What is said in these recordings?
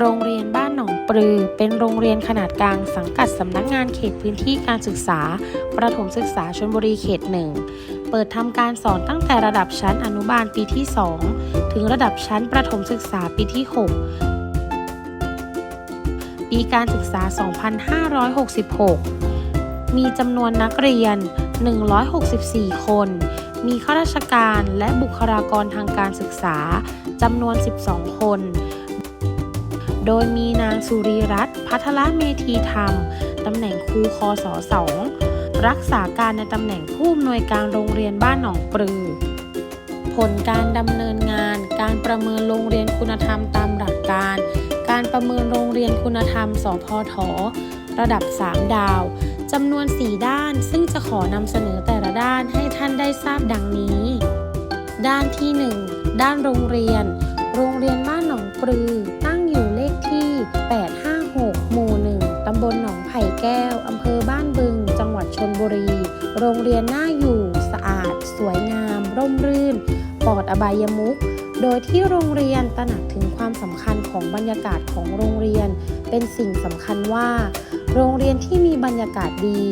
โรงเรียนบ้านหนองปลือ เป็นโรงเรียนขนาดกลางสังกัดสำนักงานเขตพื้นที่การศึกษา ประถมศึกษาชลบุรีเขตหนึ่ง เปิดทำการสอนตั้งแต่ระดับชั้นอนุบาลปีที่ 2 ถึงระดับชั้นประถมศึกษาปีที่ 6 ปีการศึกษา 2566 มีจำนวนนักเรียน 164 คน มีข้าราชการและบุคลากรทางการศึกษาจำนวน 12 คน โดยมีนางสุรีรัตน์พัทรเมธีธรรม ตำแหน่งครูคอสอสองรักษาการในตำแหน่งผู้อำนวยการโรงเรียนบ้านหนองปลือ ผลการดำเนินงาน การประเมินโรงเรียนคุณธรรมตามหลักการ การประเมินโรงเรียนคุณธรรม สพท ระดับ 3 ดาวจำนวน 4 ด้าน ซึ่งจะขอนำเสนอแต่ละด้านให้ท่านได้ทราบดังนี้ ด้านที่ 1 ด้านโรงเรียน โรงเรียนบ้านหนองปลือตั้ง 856 หมู่ 1 ตำบลหนองไผ่แก้ว อำเภอบ้านบึง จังหวัดชนบุรี โรงเรียนน่าอยู่ สะอาด สวยงาม ร่มรื่น ปลอดอบายมุข โดยที่โรงเรียนตระหนักถึงความสำคัญของบรรยากาศของโรงเรียน เป็นสิ่งสำคัญว่า โรงเรียนที่มีบรรยากาศดี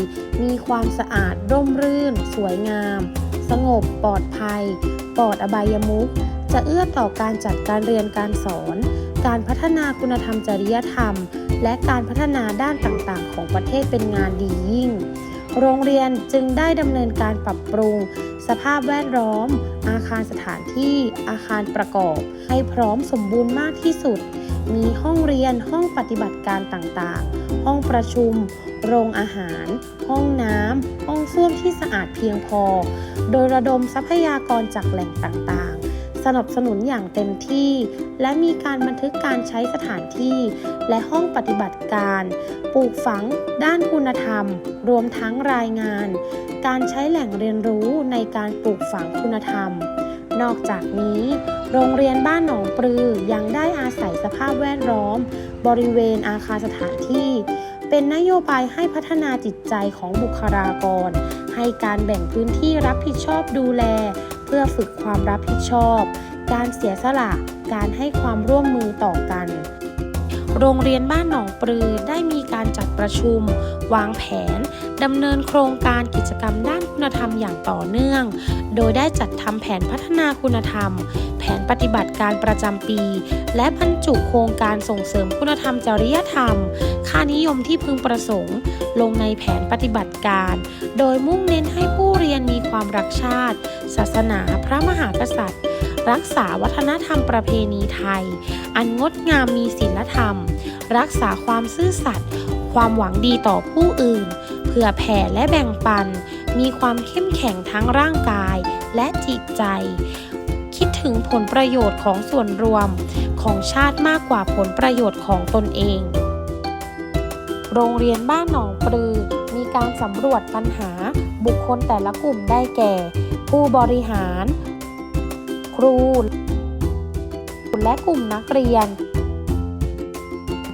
มีความสะอาด ร่มรื่น สวยงาม สงบ ปลอดภัย ปลอดอบายมุขจะเอื้อต่อการจัดการเรียนการสอน การพัฒนาคุณธรรมจริยธรรม และการพัฒนาด้านต่างๆ ของประเทศเป็นงานดียิ่ง โรงเรียนจึงได้ดำเนินการปรับปรุง สภาพแวดล้อม อาคารสถานที่ อาคารประกอบ ให้พร้อมสมบูรณ์มากที่สุด มีห้องเรียนห้องปฏิบัติการต่างๆ ห้องประชุม โรงอาหาร ห้องน้ำห้องส้วมที่สะอาดเพียงพอ โดยระดมทรัพยากรจากแหล่งต่างๆ สนับสนุนอย่างเต็มที่ และมีการบันทึกการใช้สถานที่ และห้องปฏิบัติการ ปลูกฝัง ด้านคุณธรรม รวมทั้งรายงาน การใช้แหล่งเรียนรู้ในการปลูกฝังคุณธรรม นอกจากนี้ โรงเรียนบ้านหนองปลือยังได้อาศัยสภาพแวดล้อม บริเวณอาคารสถานที่ เป็นนโยบายให้พัฒนาจิตใจของบุคลากร ให้การแบ่งพื้นที่รับผิดชอบดูแล พื่อฝึกความรับผิดชอบ การเสียสละ การให้ความร่วมมือต่อกัน โรงเรียนบ้านหนองปลือได้มีการจัดประชุม วางแผนดำเนินโครงการกิจกรรมด้านคุณธรรมอย่างต่อเนื่อง โดยได้จัดทำแผนพัฒนาคุณธรรม แผนปฏิบัติการประจำปี และบรรจุโครงการส่งเสริมคุณธรรมจริยธรรม ค่านิยมที่พึงประสงค์ ลงในแผนปฏิบัติการ โดยมุ่งเน้นให้ผู้เรียนมีความรักชาติ ศาสนาพระมหากษัตริย์ รักษาวัฒนธรรมประเพณีไทย อันงดงามมีศีลธรรม รักษาความซื่อสัตย์ความหวังดีต่อผู้อื่น เพื่อแผ่และแบ่งปัน มีความเข้มแข็งทั้งร่างกายและจิตใจ คิดถึงผลประโยชน์ของส่วนรวมของชาติมากกว่าผลประโยชน์ของตนเอง โรงเรียนบ้านหนองปลือ มีการสำรวจปัญหาบุคคลแต่ละกลุ่มได้แก่ ผู้บริหาร รูและกลุ่มนักเรียน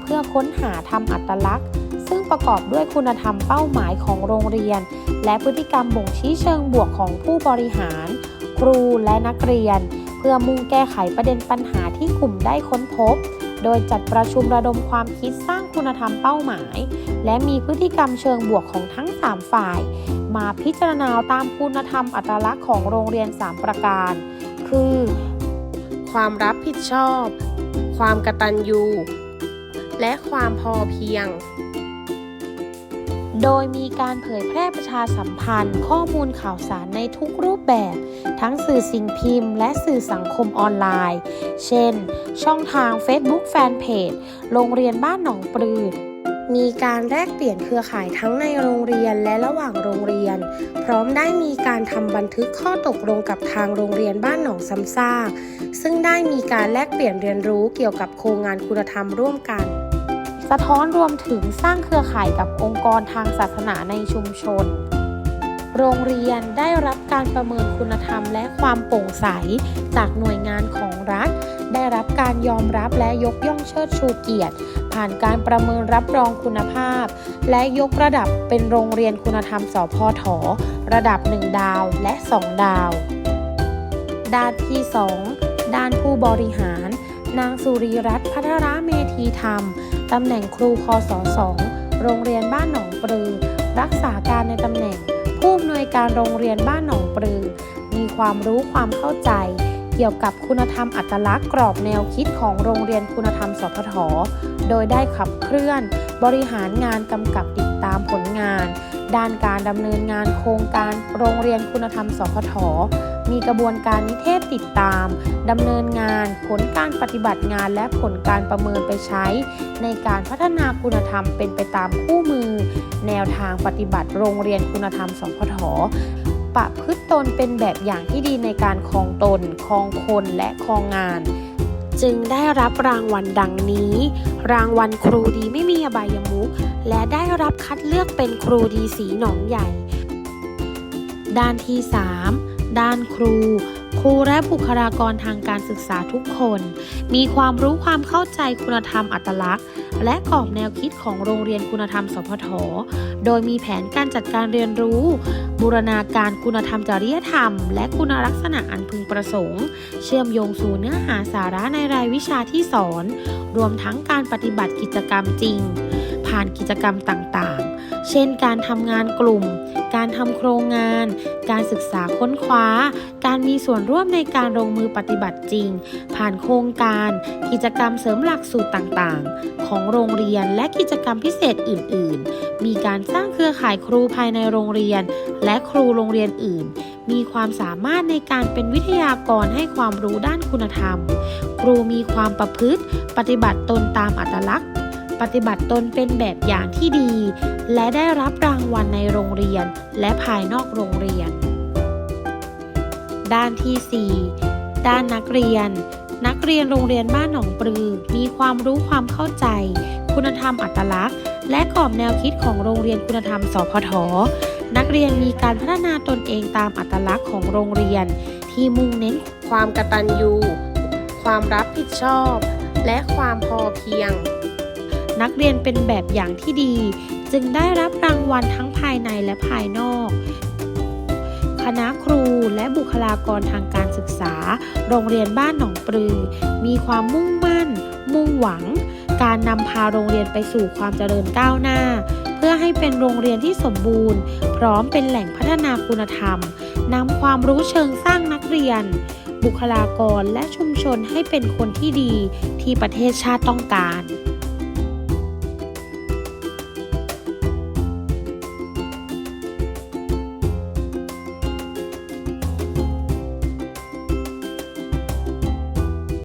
เพื่อค้นหาทำอัตลักษณ์ ซึ่งประกอบด้วยคุณธรรมเป้าหมายของโรงเรียน และพฤติกรรมบ่งชี้เชิงบวกของผู้บริหาร ครูและนักเรียน เพื่อมุ่งแก้ไขประเด็นปัญหาที่กลุ่มได้ค้นพบ โดยจัดประชุมระดมความคิดสร้างคุณธรรมเป้าหมาย และมีพฤติกรรมเชิงบวกของทั้ง 3 ฝ่าย มาพิจารณาตามคุณธรรมอัตลักษณ์ของโรงเรียน 3 ประการ คือ ความรับผิดชอบ ความกตัญญูและความพอเพียง โดยมีการเผยแพร่ประชาสัมพันธ์ ข้อมูลข่าวสารในทุกรูปแบบ ทั้งสื่อสิ่งพิมพ์ และสื่อสังคมออนไลน์ เช่น ช่องทาง Facebook Fanpage โรงเรียนบ้านหนองปลือ มีการแลกเปลี่ยนเครือข่ายทั้งในโรงเรียนและระหว่างโรงเรียน พร้อมได้มีการทำบันทึกข้อตกลงกับทางโรงเรียนบ้านหนองซ้ำซากซึ่งได้มีการแลกเปลี่ยนเรียนรู้เกี่ยวกับโครงงานคุณธรรมร่วมกัน สะท้อนรวมถึงสร้างเครือข่ายกับองค์กรทางศาสนาในชุมชนโรงเรียนได้รับการประเมินคุณธรรมและความโปร่งใส จากหน่วยงานของรัฐ ได้รับการยอมรับและยกย่องเชิดชูเกียรติ ผ่านการประเมินรับรองคุณภาพ และยกระดับเป็นโรงเรียนคุณธรรมสพทระดับ 1 ดาวและ 2 ดาว ด้านที่ 2 ด้านผู้บริหาร นางสุรีรัตน์พัทรเมธีธรรม ตำแหน่งครูคศ2โรงเรียนบ้านหนองปลือ รักษาการในตำแหน่ง ผู้อำนวยการโรงเรียนบ้านหนองปลือ มีความรู้ความเข้าใจ เกี่ยวกับคุณธรรมอัตลักษณ์กรอบแนวคิดของโรงเรียนคุณธรรมสพทโดยได้ขับเคลื่อน บริหารงานกำกับติดตามผลงาน ด้านการดำเนินงานโครงการโรงเรียนคุณธรรมสพทมีกระบวนการนิเทศติดตามดำเนินงาน ผลการปฏิบัติงานและผลการประเมินไปใช้ ในการพัฒนาคุณธรรมเป็นไปตามคู่มือ แนวทางปฏิบัติโรงเรียนคุณธรรมสพท ประพฤติตนเป็นแบบอย่างที่ดีในการครองตน ครองคนและครองงาน จึงได้รับรางวัลดังนี้ รางวัลครูดีไม่มีอบายมุขและได้รับคัดเลือกเป็นครูดีสีหนองใหญ่ ด้านที่ 3 ด้านครู ครูและบุคลากรทางการศึกษาทุกคน มีความรู้ความเข้าใจคุณธรรมอัตลักษณ์ และกรอบแนวคิดของโรงเรียนคุณธรรมสพท โดยมีแผนการจัดการเรียนรู้ บูรณาการคุณธรรมจริยธรรม และคุณลักษณะอันพึงประสงค์ เชื่อมโยงสู่เนื้อหาสาระในรายวิชาที่สอน รวมทั้งการปฏิบัติกิจกรรมจริง ผ่านกิจกรรมต่าง เช่น การทำงานกลุ่ม การทำโครงงาน การศึกษาค้นคว้า การมีส่วนร่วมในการลงมือปฏิบัติจริง ผ่านโครงการ กิจกรรมเสริมหลักสูตรต่างๆ ของโรงเรียนและกิจกรรมพิเศษอื่น ๆ มีการสร้างเครือข่ายครูภายในโรงเรียน และครูโรงเรียนอื่น มีความสามารถในการเป็นวิทยากรให้ความรู้ด้านคุณธรรม ครูมีความประพฤติ ปฏิบัติตนตามอัตลักษณ์ ปฏิบัติตนเป็นแบบอย่างที่ดี และได้รับรางวัลในโรงเรียนและภายนอกโรงเรียน ด้านที่ 4 ด้านนักเรียน นักเรียนโรงเรียนบ้านหนองปลือ มีความรู้ความเข้าใจ คุณธรรมอัตลักษณ์ และกรอบแนวคิดของโรงเรียนคุณธรรมสพทนักเรียนมีการพัฒนาตนเองตามอัตลักษณ์ของโรงเรียน ที่มุ่งเน้นความกตัญญู ความรับผิดชอบ และความพอเพียง นักเรียนเป็นแบบอย่างที่ดี จึงได้รับรางวัลทั้งภายในและภายนอก คณะครูและบุคลากรทางการศึกษา โรงเรียนบ้านหนองปลือ มีความมุ่งมั่น มุ่งหวัง การนำพาโรงเรียนไปสู่ความเจริญก้าวหน้า เพื่อให้เป็นโรงเรียนที่สมบูรณ์ พร้อมเป็นแหล่งพัฒนาคุณธรรมนำความรู้เชิงสร้างนักเรียนบุคลากรและชุมชนให้เป็นคนที่ดีที่ประเทศชาติต้องการ